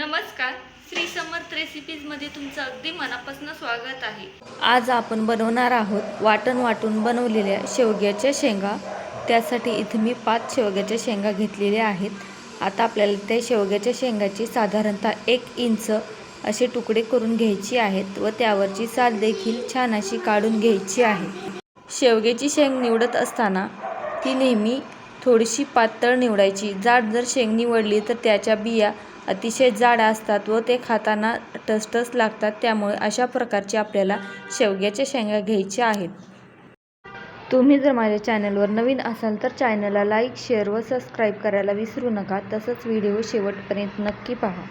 नमस्कार. श्री समर्थ रेसिपीजमध्ये तुमचं अगदी मनापासून स्वागत आहे. आज आपण बनवणार आहोत वाटण वाटून बनवलेल्या शेवग्याच्या शेंगा. त्यासाठी इथे मी पाच शेवग्याच्या शेंगा घेतलेल्या आहेत. आता आपल्याला त्या शेवग्याच्या शेंगाची साधारणतः एक इंच असे तुकडे करून घ्यायची आहेत व त्यावरची साल देखील छान अशी काढून घ्यायची आहे. शेवग्याची शेंग निवडत असताना ती नेहमी थोडीशी पातळ निवडायची. जाड जर शेंग निवडली तर त्याच्या बिया अतिशय जाड असतात व ते खाताना टसटस लागतात. त्यामुळे अशा प्रकारचे आपल्याला शेवग्याच्या शेंगा घ्यायच्या आहेत. तुम्ही जर माझ्या चॅनलवर नवीन असाल तर चॅनलला लाईक शेअर व सबस्क्राईब करायला विसरू नका. तसंच व्हिडिओ शेवटपर्यंत नक्की पहा.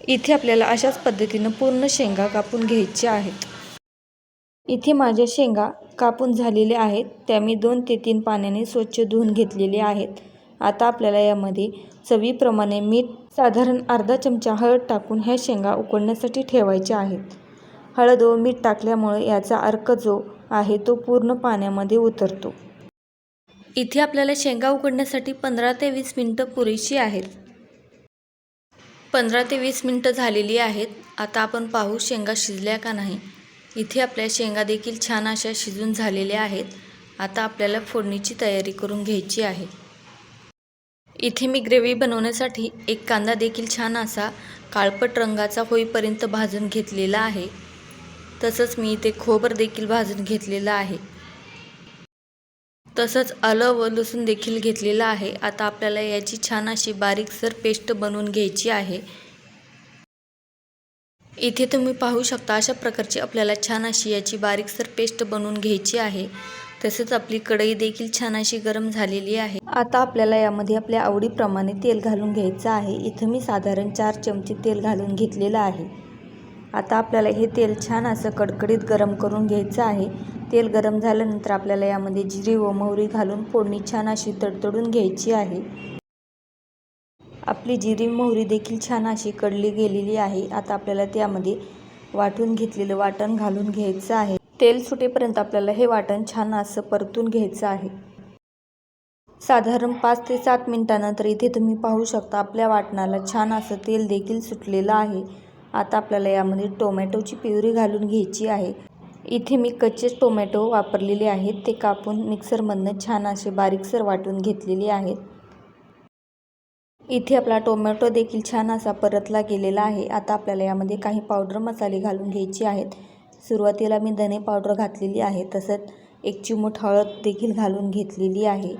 इथे आपल्याला अशाच पद्धतीनं पूर्ण शेंगा कापून घ्यायच्या आहेत. इथे माझ्या शेंगा कापून झालेल्या आहेत. त्या मी दोन ते तीन पाण्याने स्वच्छ धुवून घेतलेले आहेत. आता आपल्याला यामध्ये चवीप्रमाणे मीठ साधारण अर्धा चमचा हळद टाकून ह्या शेंगा उकडण्यासाठी ठेवायच्या आहेत. हळद व मीठ टाकल्यामुळे याचा अर्क जो आहे तो पूर्ण पाण्यामध्ये उतरतो. इथे आपल्याला शेंगा उकडण्यासाठी पंधरा ते वीस मिनटं पुरेशी आहेत. पंधरा ते वीस मिनटं झालेली आहेत. आता आपण पाहू शेंगा शिजल्या का नाही. इथे आपल्या शेंगा देखील छान अशा शिजून झालेल्या आहेत. आता आपल्याला फोडणीची तयारी करून घ्यायची आहे. इथे मी ग्रेव्ही बनवण्यासाठी एक कांदा देखील छान असा काळपट रंगाचा होईपर्यंत भाजून घेतलेला आहे. तसंच मी इथे खोबर देखील भाजून घेतलेलं आहे. तसंच आलं व लसूण देखील घेतलेलं आहे. आता आपल्याला याची छान अशी बारीकसर पेस्ट बनवून घ्यायची आहे. इथे तुम्ही पाहू शकता अशा प्रकारची आपल्याला छान अशी याची बारीकसर पेस्ट बनवून घ्यायची आहे. तसेच आपली कढई देखील छान अशी गरम झालेली आहे. आता आपल्याला यामध्ये आपल्या आवडीप्रमाणे तेल घालून घ्यायचं आहे. इथं मी साधारण चार चमचे तेल घालून घेतलेलं आहे. आता आपल्याला हे तेल छान असं कडकडीत गरम करून घ्यायचं आहे. तेल गरम झाल्यानंतर आपल्याला यामध्ये जिरी व मोहरी घालून फोडणी छान अशी तडतडून घ्यायची आहे. आपली जिरी मोहरी देखील छान अशी कडली गेलेली आहे. आता आपल्याला त्यामध्ये वाटून घेतलेलं वाटण घालून घ्यायचं आहे. तेल सुटेपर्यंत आपल्याला हे वाटण छान असं परतून घ्यायचं आहे. साधारण पाच ते सात मिनटानंतर इथे तुम्ही पाहू शकता आपल्या वाटणाला छान असं तेल देखील सुटलेलं आहे. आता आपल्याला यामध्ये टोमॅटोची प्युरी घालून घ्यायची आहे. इथे मी कच्चे टोमॅटो वापरलेले आहेत. ते कापून मिक्सरमधनं छान असे बारीकसर वाटून घेतलेले आहेत. इथे आपला टोमॅटो देखील छान असा परतला गेलेला आहे. आता आपल्याला यामध्ये काही पावडर मसाले घालून घ्यायचे आहेत. सुरुवातीला मी धने पावडर घातलेली आहे तसंच एक चिमूट हळद देखील घालून घेतलेली आहे.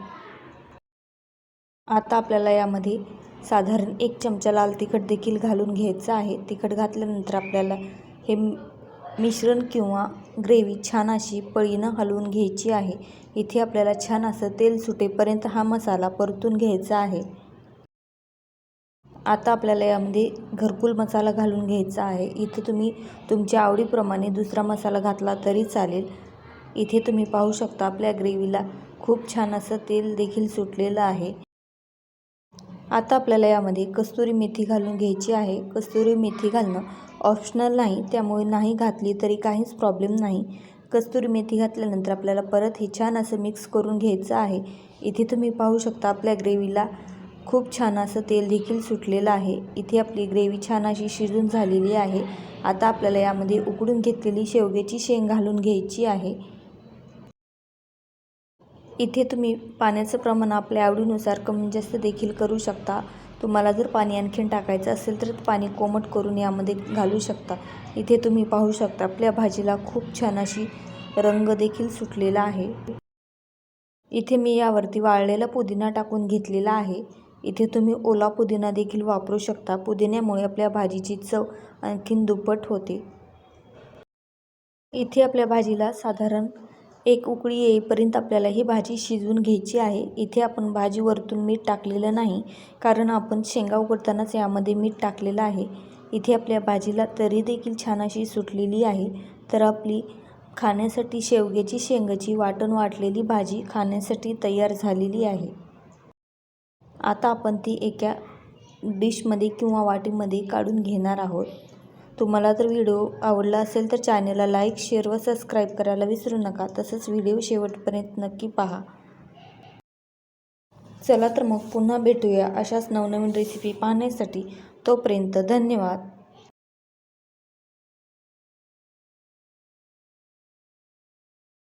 आता आपल्याला यामध्ये साधारण एक चमचा लाल तिखट देखील घालून घ्यायचं आहे. तिखट घातल्यानंतर आपल्याला हे मिश्रण किंवा ग्रेव्ही छान अशी पळीनं हलवून घ्यायची आहे. इथे आपल्याला छान असं तेल सुटेपर्यंत हा मसाला परतून घ्यायचा आहे. आता आपल्याला यामध्ये घरकुल मसाला घालून घ्यायचा आहे. इथे तुम्ही तुमच्या आवडीप्रमाणे दुसरा मसाला घातला तरी चालेल. इथे तुम्ही पाहू शकता आपल्या ग्रेव्हीला खूप छान असं तेल देखील सुटलेलं आहे. आता आपल्याला यामध्ये कस्तुरी मेथी घालून घ्यायची आहे. कस्तुरी मेथी घालणं ऑप्शनल नाही त्यामुळे नाही घातली तरी काहीच प्रॉब्लेम नाही. कस्तुरी मेथी घातल्यानंतर आपल्याला परत हे छान असं मिक्स करून घ्यायचं आहे. इथे तुम्ही पाहू शकता आपल्या ग्रेव्हीला खूप छान असं तेल देखील सुटलेलं आहे. इथे आपली ग्रेव्ही छान अशी शिजून झालेली आहे. आता आपल्याला यामध्ये उकडून घेतलेली शेवग्याची शेंग घालून घ्यायची आहे. इथे तुम्ही पाण्याचं प्रमाण आपल्या आवडीनुसार कमी जास्त देखील करू शकता. तुम्हाला जर पाणी आणखीन टाकायचं असेल तर पाणी कोमट करून यामध्ये घालू शकता. इथे तुम्ही पाहू शकता आपल्या भाजीला खूप छान अशी रंग देखील सुटलेला आहे. इथे मी यावरती वाळलेला पुदिना टाकून घेतलेला आहे. इथे तुम्ही ओला पुदिना देखील वापरू शकता. पुदिन्यामुळे आपल्या भाजीची चव आणखीन दुप्पट होते. इथे आपल्या भाजीला साधारण एक उकळी येईपर्यंत आपल्याला ही भाजी शिजवून घ्यायची आहे. इथे आपण भाजी वरतून मीठ टाकलेलं नाही कारण आपण शेंगा उकडतानाच यामध्ये मीठ टाकलेलं आहे. इथे आपल्या भाजीला तरी देखील छान अशी सुटलेली आहे. तर आपली खाण्यासाठी शेवग्याची शेंगाची वाटण वाटलेली भाजी खाण्यासाठी तयार झालेली आहे. आता आपण ती एका डिशमध्ये किंवा वाटीमध्ये काढून घेणार आहोत. तुम्हाला जर व्हिडिओ आवडला असेल तर चॅनलला लाईक शेअर व सबस्क्राईब करायला विसरू नका. तसंच व्हिडिओ शेवटपर्यंत नक्की पहा. चला तर मग पुन्हा भेटूया अशाच नवनवीन रेसिपी पाहण्यासाठी. तोपर्यंत धन्यवाद.